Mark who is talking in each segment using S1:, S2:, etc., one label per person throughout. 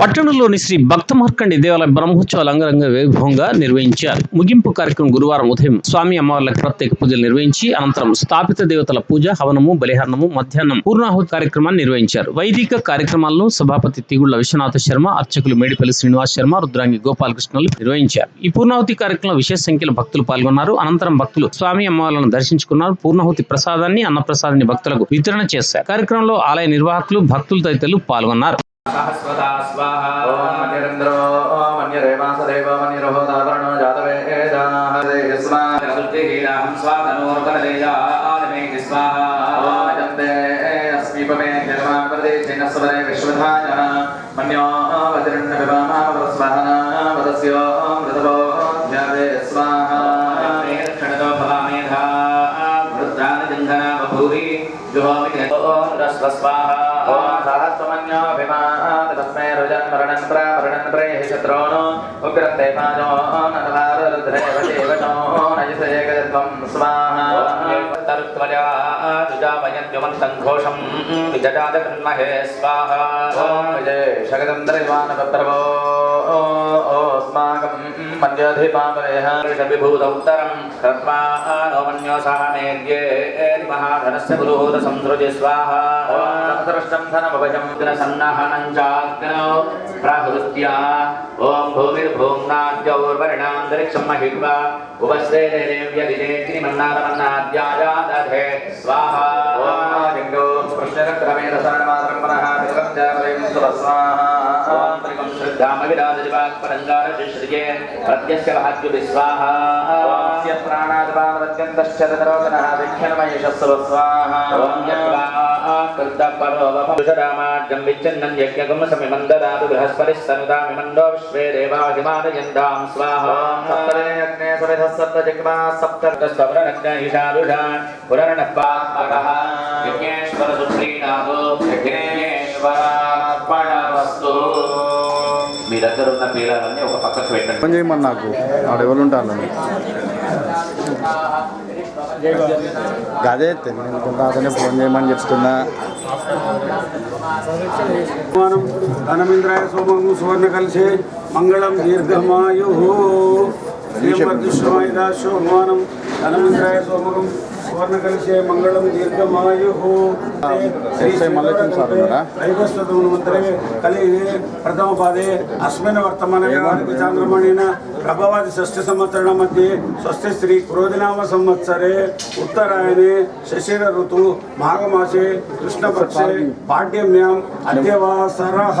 S1: పట్టణంలోని శ్రీ భక్త మార్కండి దేవాలయ బ్రహ్మోత్సవాలు అంగరంగ వైభవంగా నిర్వహించారు. ముగింపు కార్యక్రమం గురువారం ఉదయం స్వామి అమ్మవార్లకు ప్రత్యేక పూజలు నిర్వహించి అనంతరం స్థాపిత దేవతల పూజ హవనము బలిహరణము మధ్యాహ్నం పూర్ణాహుతి కార్యక్రమాన్ని నిర్వహించారు. వైదిక కార్యక్రమాలను సభాపతి తిగుళ్ళ విశ్వనాథ శర్మ అర్చకులు మేడిపల్లి శ్రీనివాస్ శర్మ రుద్రాంగి గోపాలకృష్ణలు నిర్వహించారు. ఈ పూర్ణాహుతి కార్యక్రమంలో విశేష సంఖ్యలో భక్తులు పాల్గొన్నారు. అనంతరం భక్తులు స్వామి అమ్మవార్లను దర్శించుకున్నారు. పూర్ణాహుతి ప్రసాదాన్ని అన్నప్రసాదాన్ని భక్తులకు వితరణ చేశారు. కార్యక్రమంలో ఆలయ నిర్వాహకులు భక్తులు తదితరులు పాల్గొన్నారు.
S2: सहस्वता स्वाहा
S3: ओम मन्यरेन्द्रो ओम मन्यरेवासदेव मन्यरोहोदावरणो जातवे
S2: एजानाः देयस्मादुर्तिहीनाहं स्वातनोर्वरदेया
S3: आलमे स्वाहा। ओम जन्ते अस्मीपमे जन्माप्रदेशेन स्वरे विश्वधायः। मन्यो वज्रन्न विवामावस्वहना वदस्यो मृतवो
S2: ध्यावे स्वाहा। क्षणतो भवामेधा वृद्धानजन्धना बभूरि जुहोमि रस्वस्वाहा ओम
S3: सहस्वमन्यो विमान తస్మై రుజన్ మరణన్ ప్రారణన్ ప్రేహి శత్రోను ఉగ్రం దేవాజో ననవార రుద్రేవ దేవనో నయసేకత్వం స్వాహ
S2: తరుత్వజా దుజామయంత్యుమంతం ఘోషం విజటాద కన్మహే స్వాహ
S3: ఓం విజయ శగదంద్రవానభద్రవో ఓస్మాకం మధ్యాధిపాపరేహ
S2: విభూత प्राहुत्या
S3: ॐ भूमिर्भूम्नाद्यौर्वर्णान्तरिक्षं
S2: महित्वा उपस्ते देव्यदिनेत्रिमन्नादमन्नाद्यायादधे स्वाहा। ॐ पुण्यरक्रमेणसरणमात्रम्पनः देवत्यापरेण सुरस्वाहान्तरिकं श्रद्धामविराजवाक्परङ्गारशिश्रिये
S3: प्रत्यस्य भाग्युविस्वाहा प्राणादिपादवत्यन्तश्चरतरोगणः विख्यन्मयशस्वस्वाहा పునః
S2: కృతపరోవపరుషరామార్గం విచ్ఛిన్నం బృహస్పతిः విశ్వే
S3: యజ్ఞే సవిధः సప్తజిగ్మా సప్త
S2: స్వరణజ్ఞాయిషారుషా పునరణఃపాత్మకः యజ్ఞేశ్వర సుప్రీనాథో యజ్ఞేశ్వరార్పణవస్తు మీ దగ్గర ఉన్న పీలాలన్నీ ఒక పక్కకు పెట్టండి।
S4: ఫోన్ చేయమని నాకు? ఆడ అదే ఉంటారు తెలియకుండా అతనే ఫోన్ చేయమని చెప్తున్నా.
S5: ధనమింద్రాయ సోమము సువర్ణ కలిసే మంగళం దీర్ఘమాయు. శ్రీమద్విశ్వమాయుధ సోమానం ధనమింద్రాయ సోమకం సువర్ణ కలిసే మంగళం దీర్ఘమాయు మంత్రే కలి ప్రథమ పాదే అస్మిన్ వర్తమాన చాంద్రమణిన ప్రభవాది షష్ఠ సంవత్సరం మధ్య స్వస్తి శ్రీ క్రోధినామ సంవత్సరే. ఉత్తరాయణే శశిర ఋతు మాఘమాసే కృష్ణపక్షే పాడ్యమ్యాం అద్యవాసరః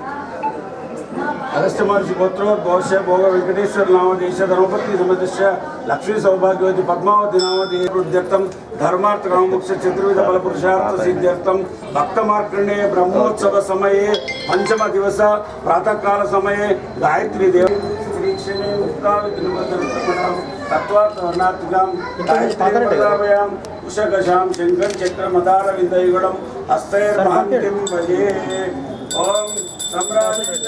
S5: అగస్త్య మహర్షి గోత్రోద్భవస్య భోగ వెంకటేశ్వర నామదేశ ధర్మపత్ని సమదశ లక్ష్మీ సౌభాగ్యవతి పద్మావతి నామదే ధర్మార్థ కామోక్ష చతుర్విధ బల పురుషార్థ సిద్ధ్యర్థం భక్త మార్కండే బ్రహ్మోత్సవ సమయే పంచమ దివస ప్రాతకాల సమయే గాయత్రి దేవ శ్రీక్షణే తత్వార్థవర్ణాత్మికాం గాయత్రీపదాభయాం కుశకషాం శంకర్ చక్రమదార విదయుగడం హస్తైర్మహంతిం భజే. ఓం సమ్రాజంచ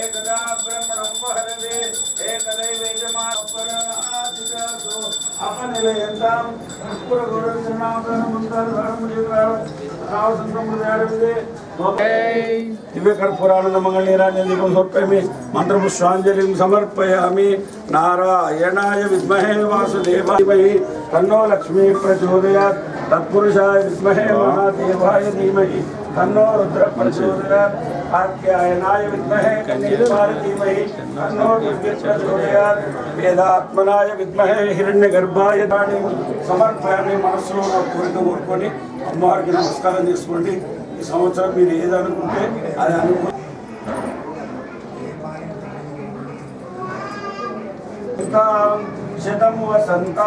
S5: एकदा ब्रह्मणं वहरवे एकदैवेजमानपरमादिदासो अपनिलयन्ताम् दिव्यकर्पूरानन्दमङ्गलनीराजनिधिकं समर्पयामि मन्त्रपुष्पाञ्जलिं समर्पयामि नारायणाय विद्महे वासुदेवाय तन्नो लक्ष्मी प्रचोदयात् तत्पुरुषाय विद्महे महादेवाय धीमहि రుద్ర ప్రచోదయాత్ ఆఖ్యాయనాయ విద్మహే కన్యకుమారి ధీమహి తన్నో దుర్గే ప్రచోదయాత్ వేదాత్మనాయ విద్మహే హిరణ్య గర్భాయ దాని సమర్పయామి మనస్సులో ఉన్న కోరిక కోరుకొని అమ్మవారికి నమస్కారం చేసుకోండి. ఈ సంవత్సరం మీరు ఏదనుకుంటే అది అనుకో శతం వసంత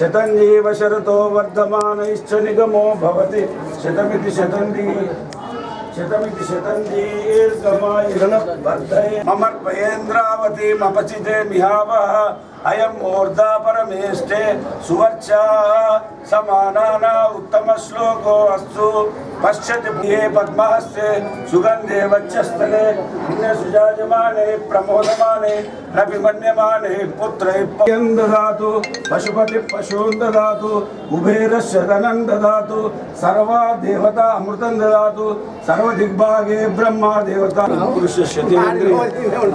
S5: శతం జీవ శరతో వర్ధమానైశ్చ నిగమో భవతి. శతమితి శతం దీ- శతమితి శతం దీర్ఘమాయుధన వర్ధయే. మమర్పయేంద్రావతి ಅಯಂ ಮೂರ್ಧ ಪರಮೇಷ್ಟೆ ಸುವರ್ಚ ಸಮಾನ ಉತ್ತಮ ಶ್ಲೋಕೋ ಅಸ್ತು ಪಶ್ಯತಿ ಪದ್ಮಹಸ್ತೆ ಸುಗಂಧೆ ವಚ್ಚಸ್ಥಲೆ ಪುಣ್ಯ ಸುಜಾಜಮಾನೆ ಪ್ರಮೋದಮಾನೆ ರವಿಮನ್ಯಮಾನೆ ಪುತ್ರೈ ಪಯಂ ದದಾತು ಪಶುಪತಿ ಪಶೂನ್ ದಾತು ಉಭೇರಶ್ಯ ದಾತು ಸರ್ವ ದೇವತಾ ಅಮೃತಂ ದಾತು ಸರ್ವ ದಿಗ್ಭಾಗೇ ಬ್ರಹ್ಮ ದೇವತಾ ಪುರುಷ ಶತಿ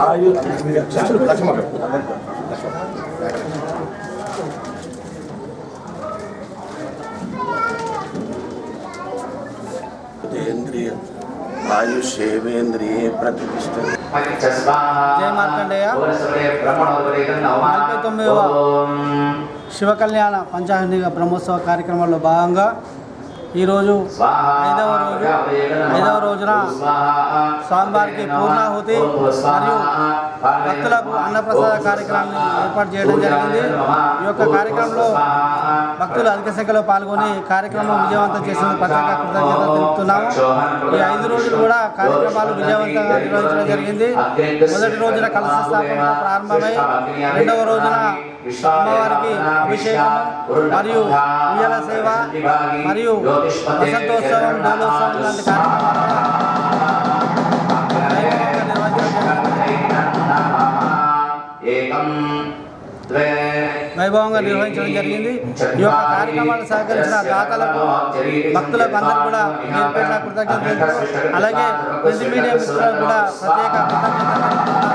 S5: ಆಯು ಲಕ್ಷ್ಮಣ ఆయు
S6: ఇంద్రియ ఆయుషేవేంద్రియే ప్రతిష్ఠ
S7: జయ మార్కండేయ. నలభై తొమ్మిదవ శివ కళ్యాణ పంచాహనిక బ్రహ్మోత్సవ కార్యక్రమంలో భాగంగా ఈరోజు ఐదవ రోజు ఐదవ రోజున స్వామివారికి పూర్ణాహుతి మరియు భక్తులకు అన్నప్రసాద కార్యక్రమాన్ని ఏర్పాటు చేయడం జరిగింది. ఈ యొక్క కార్యక్రమంలో భక్తులు అధిక సంఖ్యలో పాల్గొని కార్యక్రమం విజయవంతం చేసిన ప్రత్యేక కృతజ్ఞత తెలుపుతున్నాము. ఈ ఐదు రోజులు కూడా కార్యక్రమాలు విజయవంతంగా నిర్వహించడం జరిగింది. మొదటి రోజున కలశ స్థాపన ప్రారంభమై రెండవ రోజున అమ్మవారికి అభిషేకం మరియు ఉయ్యాల సేవ మరియు వసంతోత్సవం డోలోత్సవం లాంటి కార్యక్రమాలను వైభవంగా నిర్వహించడం జరిగింది ఈ యొక్క కార్యక్రమాలు సహకరించిన దాతలకు భక్తులకు అందరూ కూడా పేరున కృతజ్ఞతలు అలాగే ప్రింట్ మీడియా మిత్రులకు కూడా ప్రత్యేక కృతజ్ఞతలు.